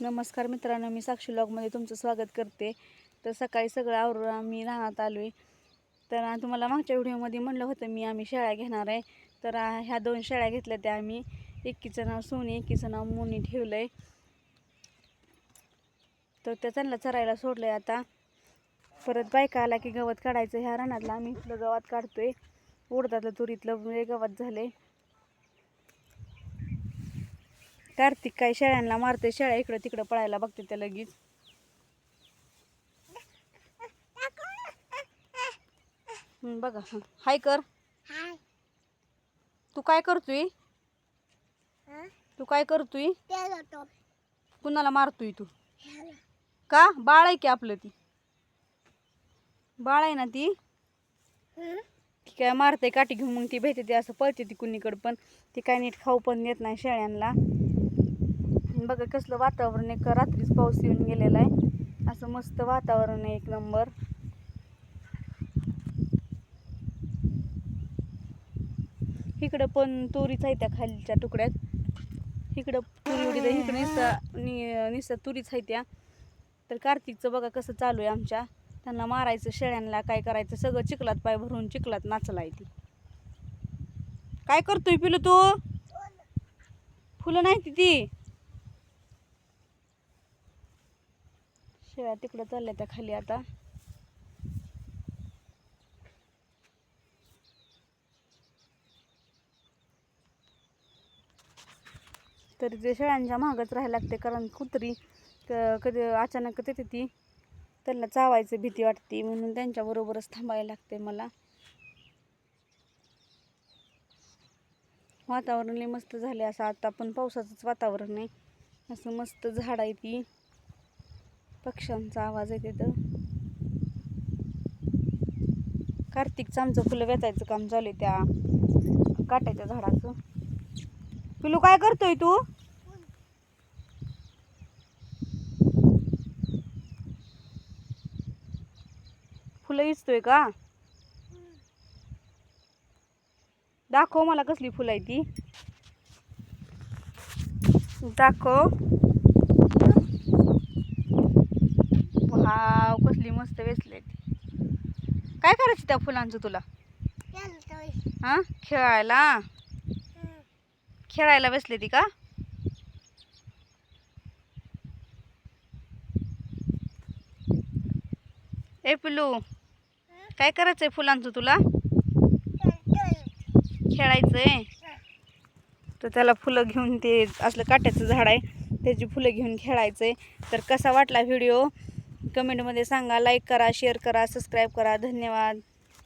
नमस्कार मित्रांनो मी साक्षी लॉगमध्ये तुमचं स्वागत करते. तर सकाळी सगळं आवरून आम्ही राहण्यात आलो आहे तर तुम्हाला मागच्या व्हिडिओमध्ये म्हणलं होतं मी आम्ही शेळ्या घेणार आहे. तर ह्या दोन शेळ्या घेतल्या त्या आम्ही. एकीचं नाव सोनी एकीचं नाव मोनी ठेवलं आहे तर त्या त्यांना चरायला सोडलं आहे आता. परत बायका आला की गवत काढायचं. ह्या रानातलं आम्ही इथलं गवत काढतो आहे उडदातलं तुरीतलं म्हणजे गवत आहे कार्तिक काय शेळ्यांना मारते शेळ्या इकडं तिकडं पळायला बघते त्या लगेच. बघा. हाय कर. तू काय करतोय? तू काय करतोय? कुणाला मारतोय तू. का? बाळ आहे की आपलं ती? बाळ आहे ना ती? ती काय मारते काठी घेऊन मग ती भेटते असं पळते ती कुणीकडं पण. ती काय नीट खाऊ पण देत नाही शेळ्यांना. बघा कसलं वातावरण आहे. का रात्रीच पाऊस येऊन गेलेला आहे. असं मस्त वातावरण आहे एक नंबर. इकडं पण तुरीच आहे त्या खालच्या तुकड्यात. इकडं तुरी उडी इकडं निसा निसा तुरीच आहे त्या. तर कार्तिकचं बघा कसं चालू आहे आमच्या. त्यांना मारायचं शेळ्यांना काय करायचं सगळं चिखलात पाय भरून चिखलात नाचलाय ती. काय करतोय पिलू तू? फुलं नाही ती. शेळ्या तिकडं चालल्या त्या खाली आता. तरी ते शेळ्यांच्या महागच राहायला लागते कारण कुत्री कधी अचानक येते ती त्यांना चावायचं भीती वाटते म्हणून त्यांच्याबरोबरच थांबायला लागते मला. वातावरण लय मस्त झाले असं. आता पण पावसाचंच वातावरण आहे. असं मस्त झाड आहे ती. पक्ष्यांचा आवाज आहे तिथं कार्तिकचं आमचं फुलं वेचायचं काम चालू आहे त्या काट्याच्या झाडाचं. पिलू काय करतोय तू? फुलं इचतोय का? दाखव मला कसली फुलं आहे ती. दाखव वाव कसली मस्त वेचले ती काय करायचं त्या फुलांचं तुला. हा? खेळायला. खेळायला बसले ती का? ए पिल्लू काय करायचंय फुलांचं तुला. खेळायचंय? तर त्याला फुलं घेऊन ते असलं काट्याचं झाड आहे त्याची फुलं घेऊन खेळायचंय. तर कसा वाटला व्हिडिओ? कमेंटमध्ये सांगा लाईक करा शेअर करा सबस्क्राईब करा. धन्यवाद.